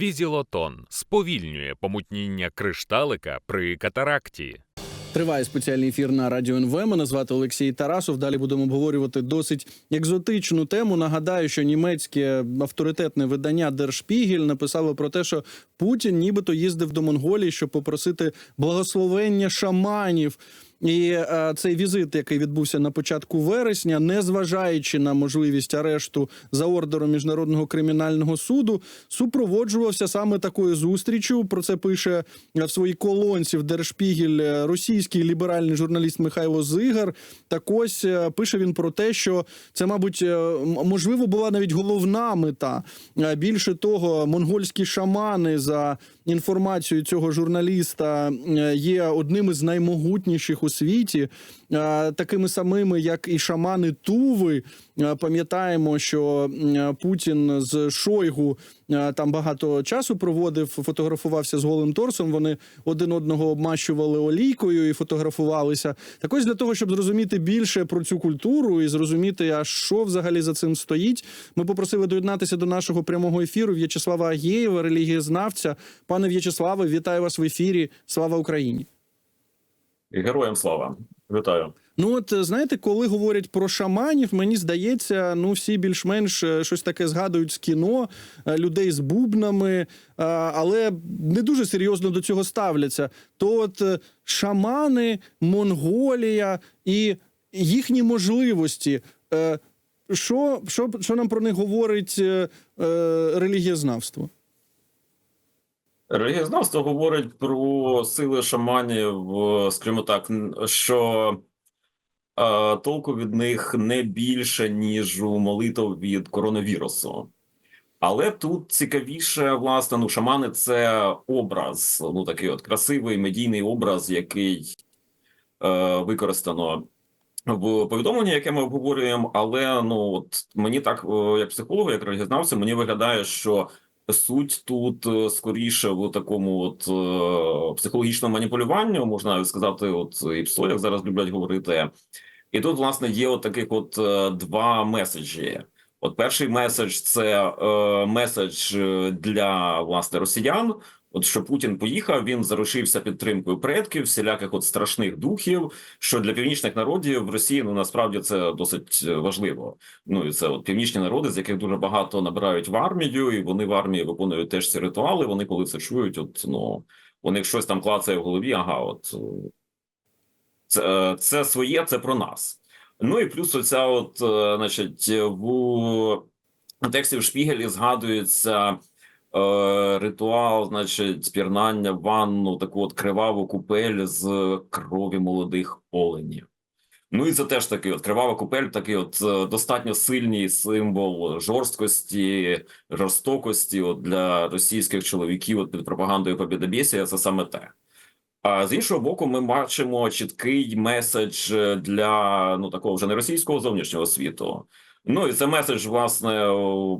Візілотон сповільнює помутніння кришталика при катаракті. Триває спеціальний ефір на радіо НВ. Мене звати Олексій Тарасов. Далі будемо обговорювати досить екзотичну тему. Нагадаю, що німецьке авторитетне видання Держпігель написало про те, що Путін нібито їздив до Монголії, щоб попросити благословення шаманів. І е, цей візит, який відбувся на початку вересня, не зважаючи на можливість арешту за ордером міжнародного кримінального суду, супроводжувався саме такою зустрічю. Про це пише в своїй колонці в Держпігель е, російський ліберальний журналіст Михайло Зигар. Так ось е, пише він про те, що це, мабуть, е, можливо, була навіть головна мета. Е, Більше того, монгольські шамани за інформацією цього журналіста е, є одним із наймогутніших у світі, такими самими, як і шамани Туви. Пам'ятаємо, що Путін з Шойгу там багато часу проводив, фотографувався з голим торсом. Вони один одного обмащували олійкою і фотографувалися. Так ось для того, щоб зрозуміти більше про цю культуру і зрозуміти, а що взагалі за цим стоїть, ми попросили доєднатися до нашого прямого ефіру В'ячеслава Агєєва, релігієзнавця. Пане В'ячеславе, вітаю вас в ефірі. Слава Україні! Героям слава! Вітаю! Ну, от е, знаєте, коли говорять про шаманів, мені здається, ну всі більш-менш е, щось таке згадують з кіно е, людей з бубнами, але не дуже серйозно до цього ставляться. То от шамани, Монголія і їхні можливості. Що, що, що нам про них говорить релігієзнавство? Релігієзнавство говорить про сили шаманів, е, скажімо так, що е, толку від них не більше, ніж у молитв від коронавірусу. Але тут цікавіше, власне, ну, шамани це образ, ну такий от красивий медійний образ, який е, використано в повідомленні, яке ми обговорюємо. Але ну от мені так, е, як психологу, як релігієзнавцю, мені виглядає, що суть тут е, скоріше в такому от е, психологічному маніпулюванню, можна сказати, от і ПСО, як зараз люблять говорити. І тут, власне, є от таких от е, два меседжі. От перший меседж це е, меседж е, для власне росіян. От що Путін поїхав, він зарушився підтримкою предків, всіляких от страшних духів. Що для північних народів в Росії ну насправді це досить важливо. Ну і це от північні народи, з яких дуже багато набирають в армію, і вони в армії виконують теж ці ритуали. Вони коли це чують, от ну у них щось там клацає в голові. Ага, от це, е, це своє, це про нас. Ну і плюс оця, от, е, значить, в тексті в Шпігелі згадується ритуал, значить, пірнання в ванну, таку от криваву купель з крові молодих оленів. Ну і це теж такий от кривава купель, такий от е, достатньо сильний символ жорсткості, жорстокості от для російських чоловіків от під пропагандою побєдобєсія це саме те. А з іншого боку, ми бачимо чіткий меседж для ну такого вже не російського зовнішнього світу. Ну і це меседж, власне,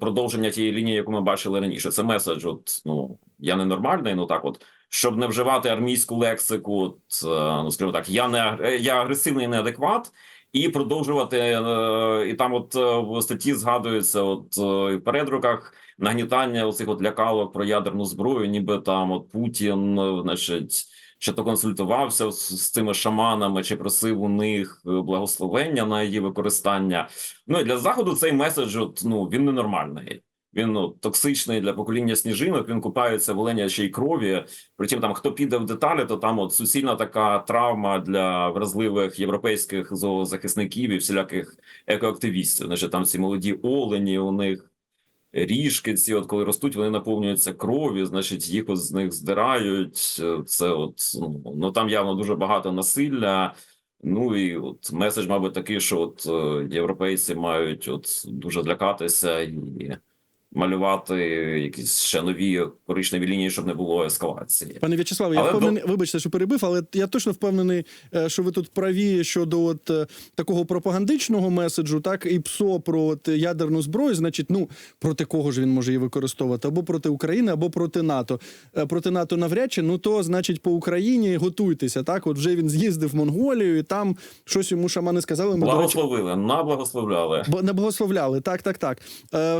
продовження тієї лінії, яку ми бачили раніше. Це меседж, от ну я ненормальний, ну так, от щоб не вживати армійську лексику, от, е, ну скажімо так, я не е, я агресивний неадекват. І продовжувати е, і там, от е, в статті згадується, от в передруках нагнітання оцих от лякалок про ядерну зброю, ніби там от Путін, значить, чи то консультувався з, з цими шаманами, чи просив у них е, благословення на її використання. Ну і для заходу цей меседж, от, ну він ненормальний. Він ну, токсичний для покоління сніжинок. Він купається в оленячій крові. Притім, там хто піде в деталі, то там от суцільна така травма для вразливих європейських зоозахисників і всіляких екоактивістів. Значить, там ці молоді олені, у них ріжки ці, от коли ростуть, вони наповнюються кров'ю, значить, їх з них здирають. Це от ну, ну там явно дуже багато насилля. Ну і от меседж, мабуть, такий, що от е, європейці мають от дуже злякатися і малювати якісь ще нові коричневі лінії, щоб не було ескалації. Пане В'ячеславе, я впевнений, вибачте, що перебив, але я точно впевнений, е, що ви тут праві щодо от е, такого пропагандичного меседжу, так і ПСО про от ядерну зброю. Значить, ну проти кого ж він може її використовувати? Або проти України, або проти НАТО. Е, Проти НАТО навряд чи, ну то значить по Україні готуйтеся. Так, от вже він з'їздив в Монголію, і там щось йому шамани сказали. Ми до речі, Благословили, наблагословляли. Бо не благословляли, так, так, так.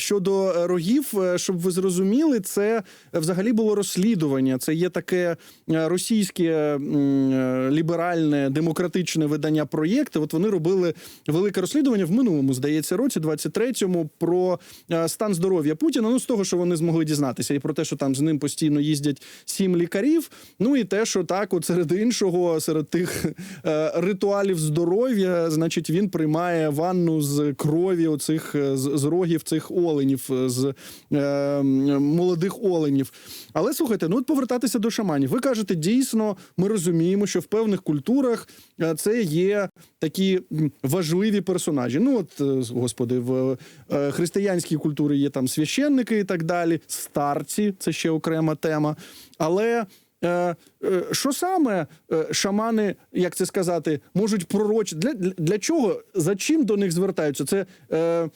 Щодо е, рогів, е, щоб ви зрозуміли, це взагалі було розслідування. Це є таке е, російське е, ліберальне демократичне видання проєкти. От вони робили велике розслідування в минулому, здається, році, 23-му, про стан здоров'я Путіна. Ну з того, що вони змогли дізнатися, і про те, що там з ним постійно їздять сім лікарів. Ну і те, що так, от серед іншого, серед тих ритуалів здоров'я, значить, він приймає ванну з крові оцих з, з рогів цих оленів, е, з е, молодих оленів. Але слухайте, ну от повертатися до шаманів. Ви кажете, дійсно, ми розуміємо, що в певних культурах е, це є такі важливі персонажі. Ну, от, е, господи, в е, християнській культурі є там священники і так далі, старці, це ще окрема тема. Але що саме е, шамани, як це сказати, можуть пророчити? Для, для, чого? За чим до них звертаються? Це е, е,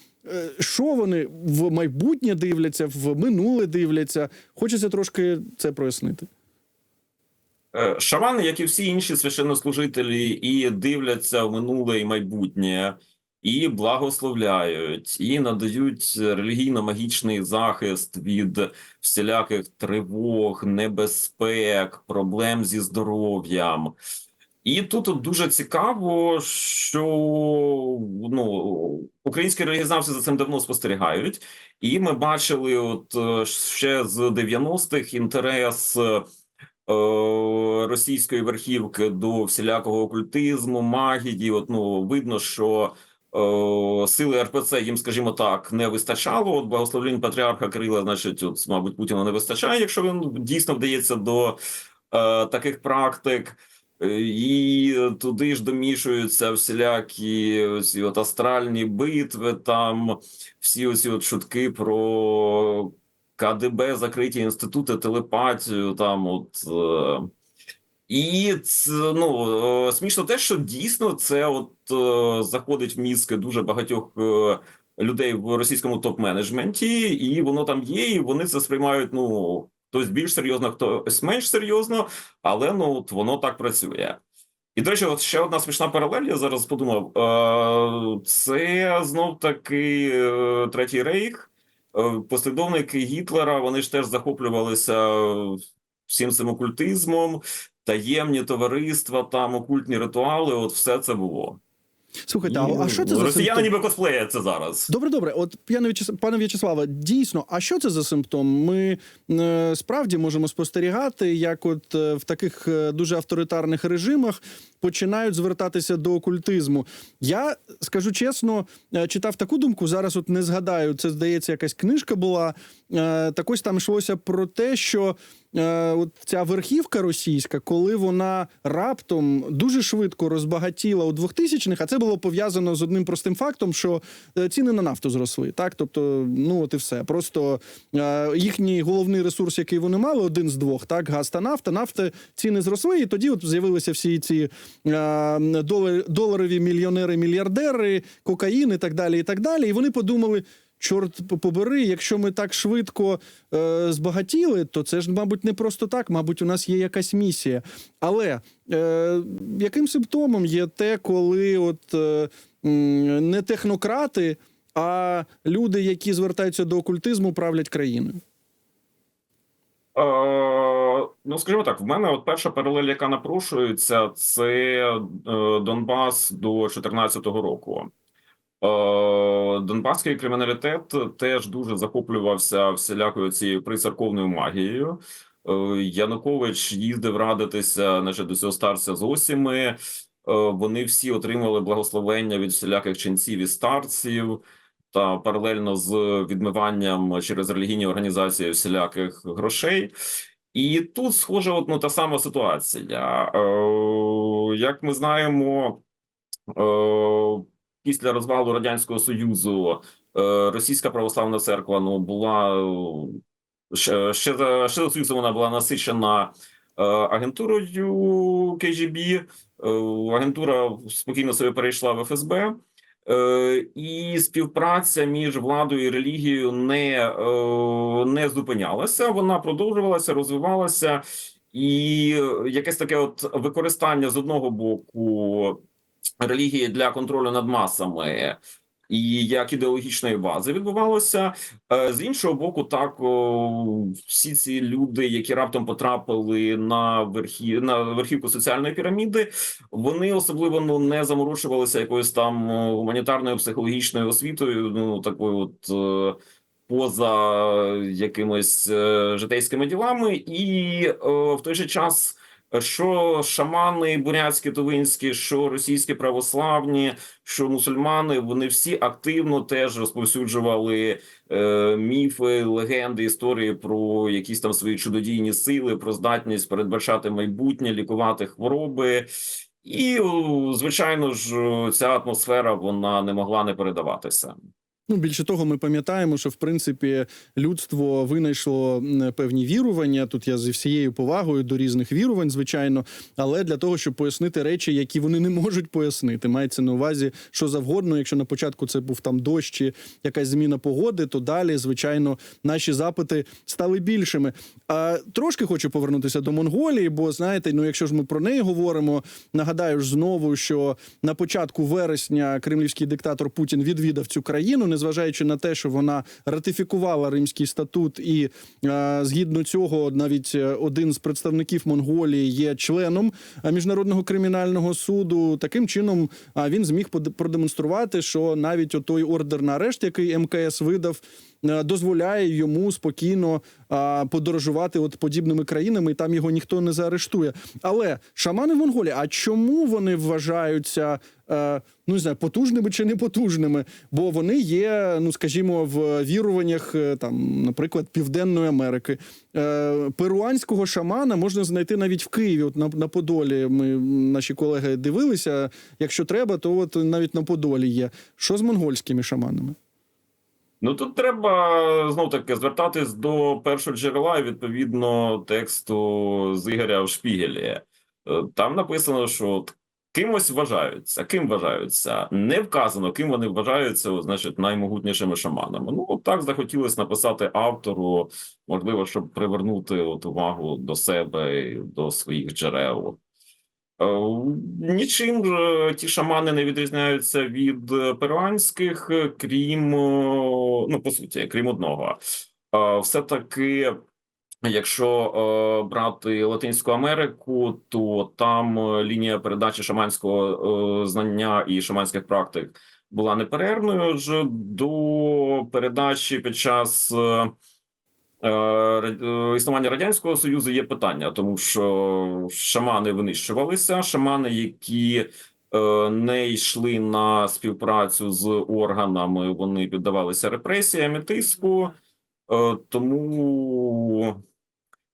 що вони в майбутнє дивляться, в минуле дивляться? Хочеться трошки це прояснити. Е, Шамани, як і всі інші священнослужителі, і дивляться в минуле і майбутнє, і благословляють, і надають релігійно-магічний захист від всіляких тривог, небезпек, проблем зі здоров'ям. І тут дуже цікаво, що ну, українські релігізнавці за цим давно спостерігають, і ми бачили, от е, ще з 90-х інтерес е, російської верхівки до всілякого окультизму, магії. От ну видно, що сили РПЦ їм, скажімо так, не вистачало. От благословлень патріарха Кирила, значить, от, мабуть, Путіна не вистачає, якщо він дійсно вдається до е, таких практик. Е, І туди ж домішуються всілякі ці от астральні битви, там всі оці от шутки про КДБ, закриті інститути, телепатію, там от. Е, і це, ну, е, смішно те, що дійсно це от е, заходить в мізки дуже багатьох е, людей в російському топ-менеджменті, і воно там є, і вони це сприймають, ну, хтось більш серйозно, хтось менш серйозно, але ну, от воно так працює. І, до речі, от ще одна смішна паралель, я зараз подумав. Це знов таки Третій Рейх. Е, Послідовники Гітлера вони ж теж захоплювалися всім цим окультизмом, таємні товариства, там окультні ритуали. От все це було. Слухайте, а, а що це за росіяни ніби косплеять це зараз. Добре, добре. От пане В'ячеславе, дійсно, а що це за симптом? Ми е, справді можемо спостерігати, як от е, в таких е, дуже авторитарних режимах починають звертатися до окультизму. Я скажу чесно, е, читав таку думку. Зараз от не згадаю. Це здається, якась книжка була. Е, так ось там йшлося про те, що от ця верхівка російська, коли вона раптом дуже швидко розбагатіла у 2000-х, а це було пов'язано з одним простим фактом, що е, ціни на нафту зросли. Так, тобто, ну от і все. Просто е, їхній головний ресурс, який вони мали, один з двох, так, газ та нафта. Нафти ціни зросли, і тоді от з'явилися всі ці е, доларові мільйонери-мільярдери, кокаїн і так далі. І так далі. І вони подумали. Чорт побери, якщо ми так швидко е, збагатіли, то це ж, мабуть, не просто так. Мабуть, у нас є якась місія. Але е, яким симптомом є те, коли от е, не технократи, а люди, які звертаються до окультизму, правлять країною? Е, ну, скажімо так, в мене от перша паралель, яка напрошується, це е, Донбас до 2014 року. Е, Донбаський криміналітет теж дуже захоплювався всілякою цією прицерковною магією. Е, Янукович їздив радитися значить, до цього старця з осіми. Е, Вони всі отримали благословення від всіляких ченців і старців та паралельно з відмиванням через релігійні організації всіляких грошей. І тут схожа от, ну, та сама ситуація. Як ми знаємо, після розвалу Радянського Союзу е, Російська православна церква ну, була е, ще, ще, за- Союзу вона була насичена е, агентурою КГБ. Агентура спокійно собі перейшла в ФСБ. І співпраця між владою і релігією не, не зупинялася, вона продовжувалася, розвивалася, і якесь таке от використання з одного боку релігії для контролю над масами. і як ідеологічної бази відбувалося. Е, З іншого боку, так всі ці люди, які раптом потрапили на верхі на верхівку соціальної піраміди, вони особливо ну не заморочувалися якоюсь там гуманітарною психологічною освітою. Ну такою, от е, поза якимись е, житейськими ділами, і в той же час. Що шамани бурятські, тувинські, що російські православні, що мусульмани, вони всі активно теж розповсюджували е, міфи, легенди, історії про якісь там свої чудодійні сили, про здатність передбачати майбутнє, лікувати хвороби. І, звичайно ж, ця атмосфера вона не могла не передаватися. Ну, більше того, ми пам'ятаємо, що в принципі людство винайшло певні вірування. Тут я зі всією повагою до різних вірувань, звичайно, але для того, щоб пояснити речі, які вони не можуть пояснити, мається на увазі, що завгодно. Якщо на початку це був там дощ чи якась зміна погоди, то далі, звичайно, наші запити стали більшими. А трошки хочу повернутися до Монголії, бо знаєте, ну якщо ж ми про неї говоримо, нагадаю ж знову, що на початку вересня кремлівський диктатор Путін відвідав цю країну, незважаючи на те, що вона ратифікувала Римський статут, і е, згідно цього, навіть е, один з представників Монголії є членом е, міжнародного кримінального суду. Таким чином він зміг продемонструвати, що навіть отой ордер на арешт, який МКС видав. Е, Дозволяє йому спокійно подорожувати от подібними країнами, і там його ніхто не заарештує. Але шамани в Монголії, а чому вони вважаються е, ну не знаю, потужними чи не потужними? Бо вони є, ну скажімо, в віруваннях е, там, наприклад, Південної Америки. Перуанського шамана можна знайти навіть в Києві. От на, на Подолі ми наші колеги дивилися. Якщо треба, то от навіть на Подолі є. Що з монгольськими шаманами? Ну тут треба знов таки звертатись до першого джерела, і, відповідно тексту з Ігоря в Шпігелі. Е, Там написано, що кимось вважаються. Ким вважаються? Не вказано, ким вони вважаються, значить, наймогутнішими шаманами. Ну, от так захотілося написати автору, можливо, щоб привернути от увагу до себе до своїх джерел. Е, Нічим ті шамани не відрізняються від е, перуанських, е, крім ну по суті, крім одного. Е, Все-таки, якщо брати Латинську Америку, то там лінія передачі шаманського знання і шаманських практик була неперервною ж до передачі під час. Е, Е, існування радянського союзу є питання, тому що шамани винищувалися. Шамани, які е, не йшли на співпрацю з органами, вони піддавалися репресіям і тиску. Тому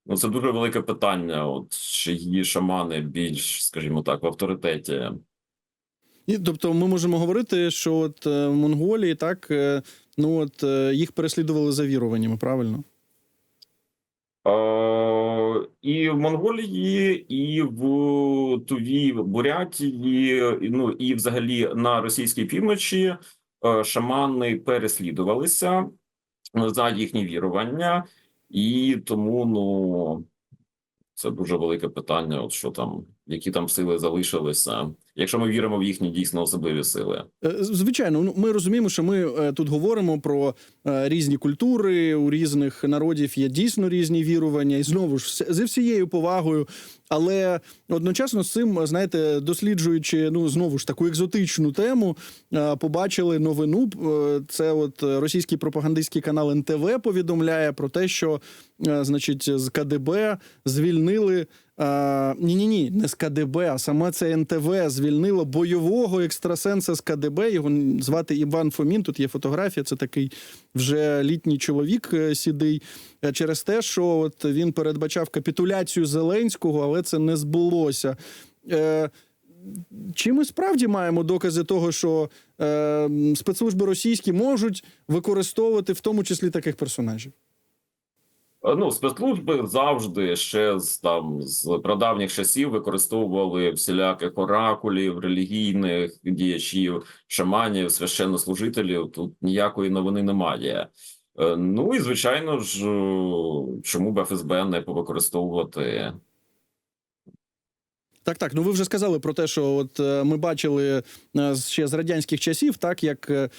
ну, це дуже велике питання. От чиї шамани більш, скажімо так, в авторитеті. І, тобто, ми можемо говорити, що от в Монголії так ну от їх переслідували за віруваннями, правильно? І в Монголії, і в Туві, Бурятії, ну і взагалі на російській півночі е, шамани переслідувалися е, за їхні вірування, і тому ну це дуже велике питання. От що там, які там сили залишилися, якщо ми віримо в їхні дійсно особливі сили. Е, Звичайно, ну ми розуміємо, що ми е, тут говоримо про е, різні культури. У різних народів є дійсно різні вірування, і знову ж зі всією повагою. Але одночасно з цим, знаєте, досліджуючи ну знову ж таку екзотичну тему, побачили новину. Це от російський пропагандистський канал НТВ повідомляє про те, що значить з КДБ звільнили. Ні, ні, ні, не з КДБ, а саме це НТВ звільнило бойового екстрасенса з КДБ. Його звати Іван Фомін. Тут є фотографія. Це такий вже літній чоловік е, сідий. е, Через те, що от він передбачав капітуляцію Зеленського, але це не збулося. Е, чи ми справді маємо докази того, що е, спецслужби російські можуть використовувати в тому числі таких персонажів? Е, Ну, спецслужби завжди ще з там з прадавніх часів використовували всіляких оракулів, релігійних діячів, шаманів, священнослужителів. Тут ніякої новини немає. Е, Ну і звичайно ж, чому б ФСБ не повикористовувати Так, так. Ну ви вже сказали про те, що от е, ми бачили е, ще з радянських часів, так як е,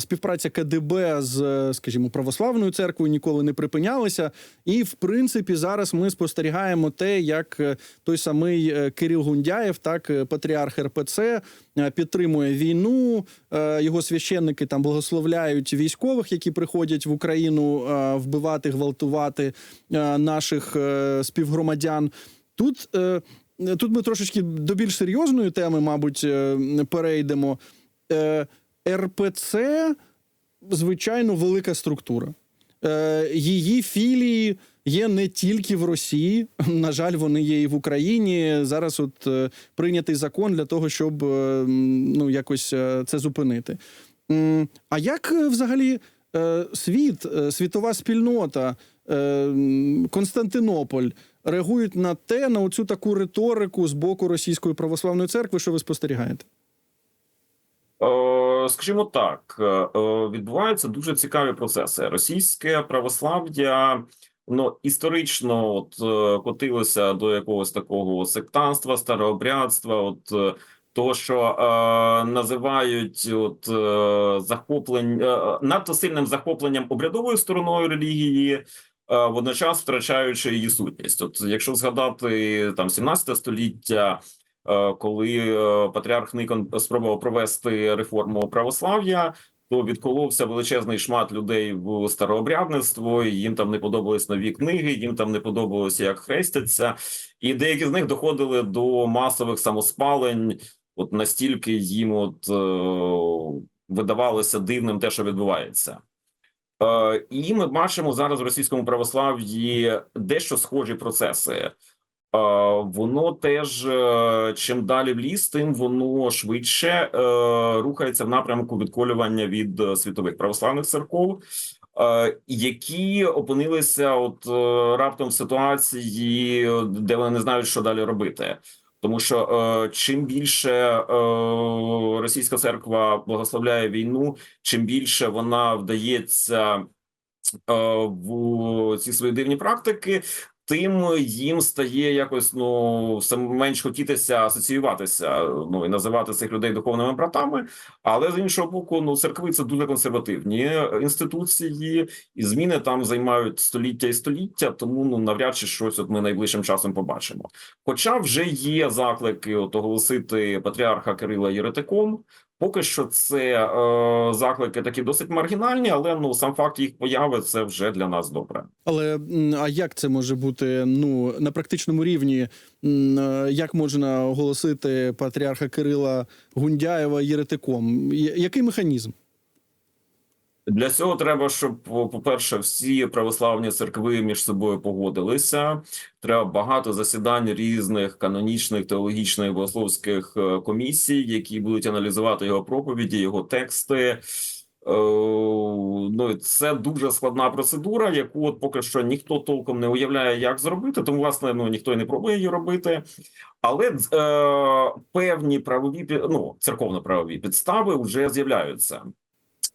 співпраця КДБ з, скажімо, православною церквою ніколи не припинялася. І в принципі зараз ми спостерігаємо те, як той самий Кирил Гундяєв, так патріарх РПЦ, підтримує війну. Його священники там благословляють військових, які приходять в Україну вбивати, гвалтувати наших співгромадян. Тут. Тут ми трошечки до більш серйозної теми, мабуть, е, перейдемо. Е, РПЦ, звичайно, велика структура. Е, Її філії є не тільки в Росії. На жаль, вони є і в Україні. Зараз от прийнятий закон для того, щоб ну, якось це зупинити. А як взагалі світ, світова спільнота, Константинополь реагують на те, на оцю таку риторику з боку Російської православної церкви, що ви спостерігаєте? Е, Скажімо так, е, відбуваються дуже цікаві процеси. Російське православ'я ну історично от е, котилося до якогось такого сектанства, старообрядства, от того, що е, називають от е, захоплень е, надто сильним захопленням обрядовою стороною релігії. Е, Водночас втрачаючи її сутність, от якщо згадати там 17 століття, е, коли е, патріарх Никон спробував провести реформу православ'я, то відколовся величезний шмат людей в старообрядництво. Їм там не подобались нові книги, їм там не подобалося, як хрестяться, і деякі з них доходили до масових самоспалень. От настільки їм от видавалося дивним те, що відбувається. Е, і ми бачимо зараз в російському православ'ї дещо схожі процеси. Е, Воно теж е, чим далі в ліс, тим воно швидше рухається в напрямку відколювання від світових православних церков, які опинилися от раптом в ситуації, де вони не знають, що далі робити. Тому що е, чим більше е, російська церква благословляє війну, чим більше вона вдається е, в ці свої дивні практики, тим їм стає якось ну менш хотітися асоціюватися, ну і називати цих людей духовними братами. Але з іншого боку, ну церкви це дуже консервативні інституції, і зміни там займають століття і століття. Тому ну навряд чи щось от ми найближчим часом побачимо. Хоча вже є заклики от оголосити патріарха Кирила єретиком. Поки що це е, заклики такі досить маргінальні, але ну сам факт їх появи це вже для нас добре. Але а як це може бути ну на практичному рівні? Е, Як можна оголосити патріарха Кирила Гундяєва єретиком? Який механізм? Для цього треба, щоб по-перше, всі православні церкви між собою погодилися. Треба багато засідань різних канонічних, теологічних богословських е, комісій, які будуть аналізувати його проповіді, його тексти. Е, Ну це дуже складна процедура, яку от поки що ніхто толком не уявляє, як зробити. Тому власне ну ніхто і не пробує її робити. Але е, певні правові ну, церковно-правові підстави вже з'являються.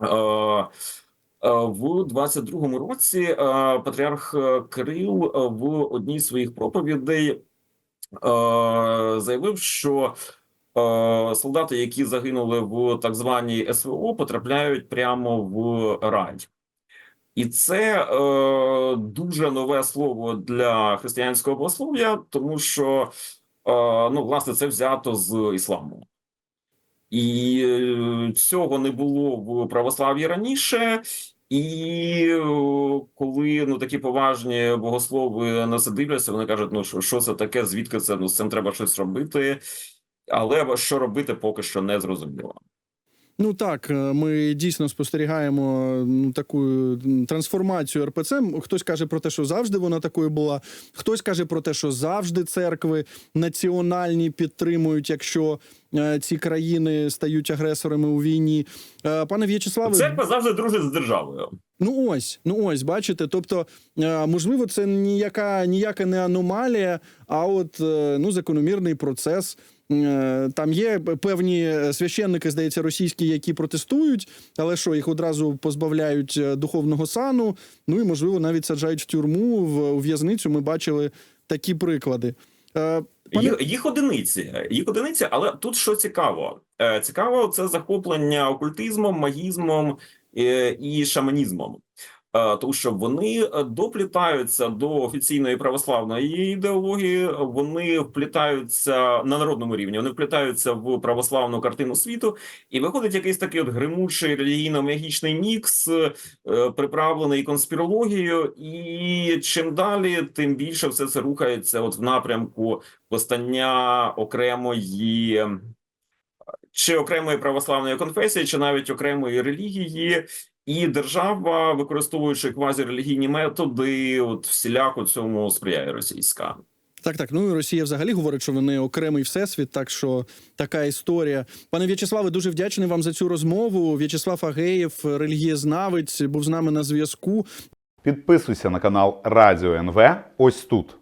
Е, е, В 22-му році е, патріарх Кирил в одній з своїх проповідей заявив, що солдати, які загинули в так званій СВО, потрапляють прямо в рай. І це е, дуже нове слово для християнського богослов'я, тому що е, ну, власне це взято з ісламу. І е, цього не було в православ'ї раніше. І е, коли ну такі поважні богослови на це дивляться, вони кажуть: ну що, що це таке, звідки це? Ну з цим треба щось робити. Але що робити, поки що не зрозуміло. Ну так, е, ми дійсно спостерігаємо ну, таку трансформацію РПЦ. Хтось каже про те, що завжди вона такою була. Хтось каже про те, що завжди церкви національні підтримують, якщо е, ці країни стають агресорами у війні. Е, пане В'ячеславе, Церква завжди дружить з державою. Ну ось, ну ось, бачите. Тобто, можливо, це ніяка ніяка не аномалія, а от ну закономірний процес. Е, Там є певні священники, здається, російські, які протестують, але що їх одразу позбавляють е, духовного сану. Ну і можливо навіть саджають в тюрму в в'язницю. Ми бачили такі приклади. Е, пане- Їх, одиниці, їх одиниці, але тут що цікаво, Е, цікаво це захоплення окультизмом, магізмом е, і шаманізмом. Е, Тому що вони е, доплітаються до офіційної православної ідеології, вони вплітаються на народному рівні, вони вплітаються в православну картину світу, і виходить якийсь такий от гримучий релігійно-магічний мікс, е, приправлений конспірологією, і чим далі, тим більше все це рухається от в напрямку постання окремої чи окремої православної конфесії, чи навіть окремої релігії, і держава, використовуючи квазірелігійні методи, от всіляко цьому сприяє російська. Так, так. Ну і Росія взагалі говорить, що вони окремий всесвіт, так що така історія. Пане В'ячеславе, дуже вдячний вам за цю розмову. В'ячеслав Агеєв, релігієзнавець, був з нами на зв'язку. Підписуйся на канал Радіо НВ ось тут.